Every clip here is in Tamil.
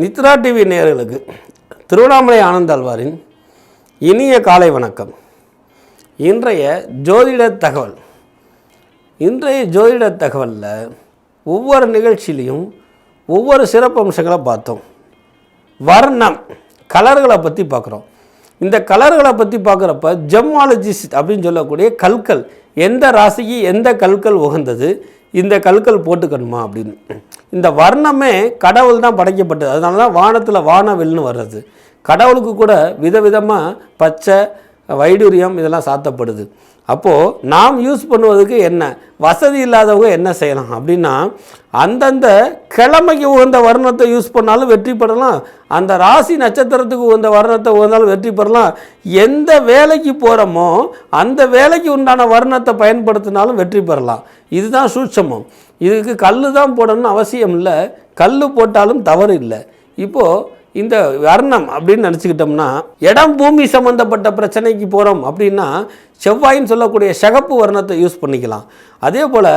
நித்ரா டிவி நேர்களுக்கு திருவண்ணாமலை ஆனந்தாழ்வாரின் இனிய காலை வணக்கம். இன்றைய ஜோதிட தகவல். இன்றைய ஜோதிட தகவலில் ஒவ்வொரு நிகழ்ச்சியிலையும் ஒவ்வொரு சிறப்பம்சங்களை பார்த்தோம். வர்ணம் கலர்களை பற்றி பார்க்குறோம். இந்த கலர்களை பற்றி பார்க்குறப்ப ஜெம்மாலஜிஸ்ட் அப்படின்னு சொல்லக்கூடிய கல்கள் எந்த ராசிக்கு எந்த கல்கள் உகந்தது இந்த கல்கள் போட்டுக்கணுமா அப்படின்னு. இந்த வர்ணமே கடவுள் தான் படைக்கப்பட்டது. அதனால தான் வானத்தில் வானவில்னு வர்றது. கடவுளுக்கு கூட விதவிதமாக பச்சை வைடூரியம் இதெல்லாம் சாத்தப்படுது. அப்போது நாம் யூஸ் பண்ணுவதுக்கு என்ன? வசதி இல்லாதவங்க என்ன செய்யலாம்? அப்படின்னா அந்தந்த கிழமைக்கு உகந்த வர்ணத்தை யூஸ் பண்ணாலும் வெற்றி பெறலாம். அந்த ராசி நட்சத்திரத்துக்கு உகந்த வர்ணத்தை உகந்தாலும் வெற்றி பெறலாம். எந்த வேலைக்கு போகிறோமோ அந்த வேலைக்கு உண்டான வர்ணத்தை பயன்படுத்தினாலும் வெற்றி பெறலாம். இதுதான் சூட்சமம். இதுக்கு கல் தான் போடணும்னு அவசியம் இல்லை. கல் போட்டாலும் தவறு இல்லை. இப்போது இந்த வர்ணம் அப்படின்னு நினச்சிக்கிட்டோம்னா இடம் பூமி சம்மந்தப்பட்ட பிரச்சனைக்கு போகிறோம் அப்படின்னா செவ்வாயின்னு சொல்லக்கூடிய சகப்பு வர்ணத்தை யூஸ் பண்ணிக்கலாம். அதே போல்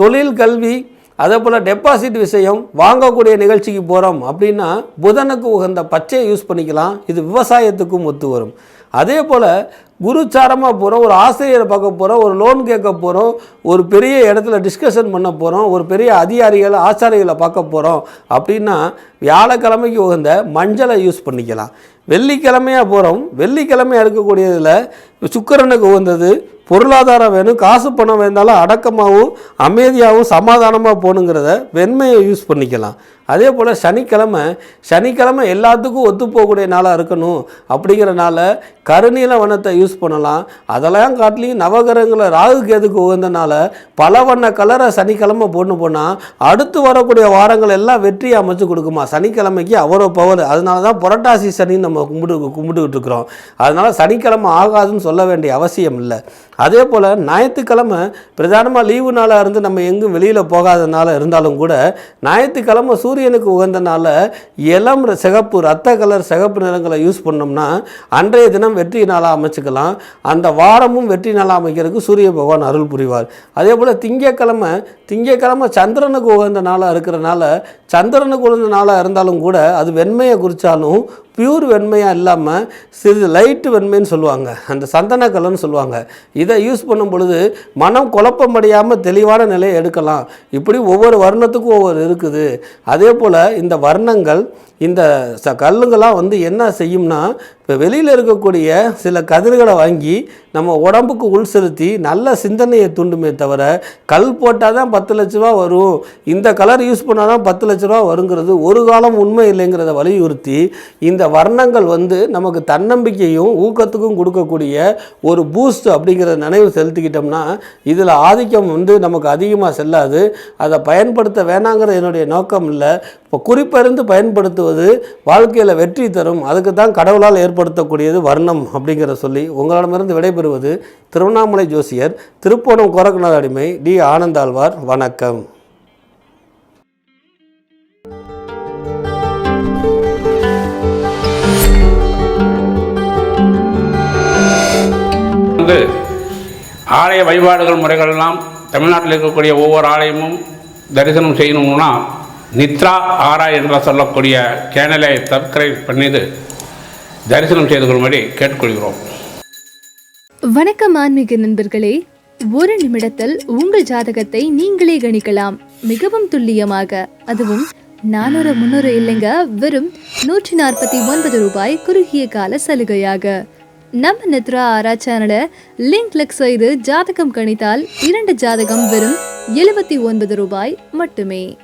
தொழில் கல்வி அதே போல் டெபாசிட் விஷயம் வாங்கக்கூடிய நிகழ்ச்சிக்கு போகிறோம் அப்படின்னா புதனுக்கு உகந்த பச்சையை யூஸ் பண்ணிக்கலாம். இது விவசாயத்துக்கும் ஒத்து வரும். அதே போல் குருச்சாரமாக போகிறோம் ஒரு ஆசிரியரை பார்க்க போகிறோம் ஒரு லோன் கேட்க போகிறோம் ஒரு பெரிய இடத்துல டிஸ்கஷன் பண்ண போகிறோம் ஒரு பெரிய அதிகாரிகளை ஆச்சாரிகளை பார்க்க போகிறோம் அப்படின்னா வியாழக்கிழமைக்கு உகந்த மஞ்சளை யூஸ் பண்ணிக்கலாம். வெள்ளிக்கிழமையாக போகிறோம் வெள்ளிக்கிழமையாக இருக்கக்கூடியதில் சுக்கிரனுக்கு உகந்தது பொருளாதாரம் வேணும் காசு பணம் வேணாலும் அடக்கமாகவும் அமைதியாகவும் சமாதானமாக போகணுங்கிறத வெண்மையை யூஸ் பண்ணிக்கலாம். அதே போல் சனிக்கிழமை சனிக்கிழமை எல்லாத்துக்கும் ஒத்து போகக்கூடிய நாளாக இருக்கணும். அப்படிங்கிறனால கருநீல வனத்தை யூஸ் பண்ணலாம். அதெல்லாம் காட்டிலையும் நவகிரகங்களை ராகு கேதுக்கு உகந்தனால பல வண்ண கலரை சனிக்கிழமை பொண்ணு போனால் அடுத்து வரக்கூடிய வாரங்கள் எல்லாம் வெற்றி அமைச்சு கொடுக்குமா? சனிக்கிழமைக்கு அவரோ பவர் அதனால தான் புரட்டாசி சனி நம்ம கும்பிட்டு கும்பிட்டுக்கிட்டு இருக்கிறோம். அதனால் சனிக்கிழமை ஆகாதுன்னு சொல்ல வேண்டிய அவசியம் இல்லை. அதே போல் ஞாயிற்றுக்கிழமை பிரதானமாக லீவு நாளாக இருந்து நம்ம எங்கும் வெளியில் போகாதனால இருந்தாலும் கூட ஞாயிற்றுக்கிழமை சூரியனுக்கு உகந்தனால இளம் சிகப்பு ரத்த கலர் சிகப்பு நிறங்களை யூஸ் பண்ணோம்னா அன்றைய தினம் வெற்றி நாளாக அமைச்சுக்கலாம். அந்த வாரமும் வெற்றி நாளாக அமைக்கிறதுக்கு சூரிய பகவான் அருள் புரிவார். அதே போல் திங்கக்கிழமை திங்கக்கிழமை சந்திரனுக்கு உகந்த நாளாக இருக்கிறனால சந்திரனுக்கு உகந்த நாளாக இருந்தாலும் கூட அது வெண்மையை குறித்தாலும் பியூர் வெண்மையாக இல்லாமல் சிறிது லைட்டு வெண்மைன்னு சொல்லுவாங்க. அந்த சந்தன கலர்னு சொல்லுவாங்க. இதை யூஸ் பண்ணும் பொழுது மனம் குழப்பமடையாமல் தெளிவான நிலையை எடுக்கலாம். இப்படி ஒவ்வொரு வருணத்துக்கும் ஒவ்வொரு இருக்குது. அதே அதே போல் இந்த வர்ணங்கள் இந்த ச கல்லுங்கள்லாம் வந்து என்ன செய்யும்னா இப்போ வெளியில் இருக்கக்கூடிய சில கதிர்களை வாங்கி நம்ம உடம்புக்கு உள் செலுத்தி நல்ல சிந்தனையை தூண்டுமே தவிர கல் போட்டால் தான் பத்து லட்ச ரூபா வரும். இந்த கலர் யூஸ் பண்ணால் தான் பத்து லட்ச ரூபா வருங்கிறது ஒரு காலம் உண்மை இல்லைங்கிறத வலியுறுத்தி இந்த வர்ணங்கள் வந்து நமக்கு தன்னம்பிக்கையும் ஊக்கத்துக்கும் கொடுக்கக்கூடிய ஒரு பூஸ்ட் அப்படிங்கிற நினைவு செலுத்திக்கிட்டோம்னா இதில் ஆதிக்கம் வந்து நமக்கு அதிகமாக செல்லாது. அதை பயன்படுத்த வேணாங்கிற என்னுடைய நோக்கம் இல்லை. இப்போ குறிப்பறிந்து பயன்படுத்துவது வாழ்க்கையில் வெற்றி தரும். அதுக்கு தான் கடவுளால் ஏற்படுத்தக்கூடியது வர்ணம் அப்படிங்கிற சொல்லி உங்களிடமிருந்து விடைபெறுவது திருவண்ணாமலை ஜோசியர் திருப்போணம் கோரக்கநாத அடிமை டி ஆனந்தாழ்வார். வணக்கம். வந்து ஆலய வழிபாடுகள் முறைகளெல்லாம் தமிழ்நாட்டில் இருக்கக்கூடிய ஒவ்வொரு ஆலயமும் தரிசனம் செய்யணும்னா நித்ரா ஆரா என்று சொல்லக்கூடிய சேனலை சப்ஸ்கிரைப் பண்ணிது தரிசனம் செய்து கொள்ளும்படி கேட்டுக்கொள்கிறோம். வணக்கம் ஆன்மீக நண்பர்களே. ஒரு நிமிடத்தில் உங்கள் ஜாதகத்தை நீங்களே கணிக்கலாம். மிகவும் துல்லியமாக. அதுவும் நானூறு முன்னூறு இல்லைங்க. வெறும் நூற்றி நாற்பத்தி ஒன்பது ரூபாய் குறுகிய கால சலுகையாக. நம்ம நித்ரா ஆரா சேனலை லிங்க் கிளிக் செய்து ஜாதகம் கணித்தால் இரண்டு ஜாதகம் வெறும் எழுபத்தி ஒன்பது ரூபாய் மட்டுமே.